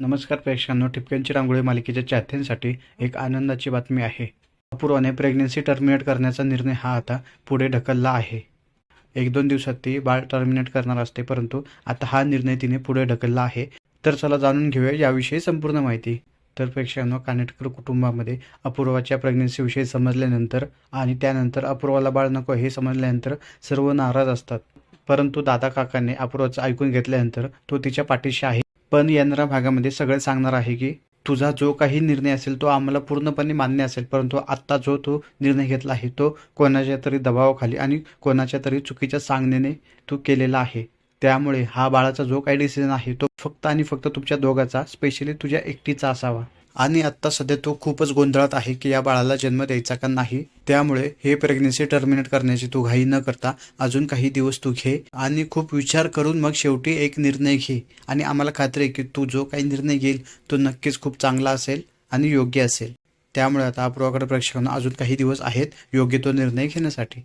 नमस्कार प्रेक्षकांनो ठिपक्यांची रांगोळी मालिकेच्या चाहत्यांसाठी एक आनंदाची बातमी आहे. अपूर्वाने प्रेग्नन्सी टर्मिनेट करण्याचा निर्णय हा आता पुढे ढकलला आहे. एक दोन दिवसात ती बाळ टर्मिनेट करणार असते परंतु आता हा निर्णय तिने पुढे ढकलला आहे. तर चला जाणून घेऊया याविषयी संपूर्ण माहिती. तर प्रेक्षकांनो कानेटकर कुटुंबामध्ये अपूर्वाच्या प्रेग्नन्सीविषयी समजल्यानंतर आणि त्यानंतर अपूर्वाला बाळ नको हे समजल्यानंतर सर्व नाराज असतात. परंतु दादा काकांनी अपूर्वाचं ऐकून घेतल्यानंतर तो तिच्या पाठीशी आहे. पण येणाऱ्या भागामध्ये सगळं सांगणार आहे की तुझा जो काही निर्णय असेल तो आम्हाला पूर्णपणे मान्य असेल परंतु आत्ता जो तो निर्णय घेतला आहे तो कोणाच्या तरी दबावाखाली आणि कोणाच्या तरी चुकीच्या सांगण्याने तू केलेला आहे. त्यामुळे हा बाळाचा जो काही डिसिजन आहे तो फक्त आणि फक्त तुमच्या दोघाचा स्पेशली तुझ्या एकटीचा असावा. आणि आत्ता सध्या तो खूपच गोंधळात आहे की या बाळाला जन्म द्यायचा का नाही. त्यामुळे हे प्रेग्नेसी टर्मिनेट करण्याची तू घाई न करता अजून काही दिवस तू घे आणि खूप विचार करून मग शेवटी एक निर्णय घे. आणि आम्हाला खात्री आहे की तू जो काही निर्णय घेईल तो नक्कीच खूप चांगला असेल आणि योग्य असेल. त्यामुळे आता अपूर्वाकडे प्रेक्षकांना अजून काही दिवस आहेत योग्य तो निर्णय घेण्यासाठी.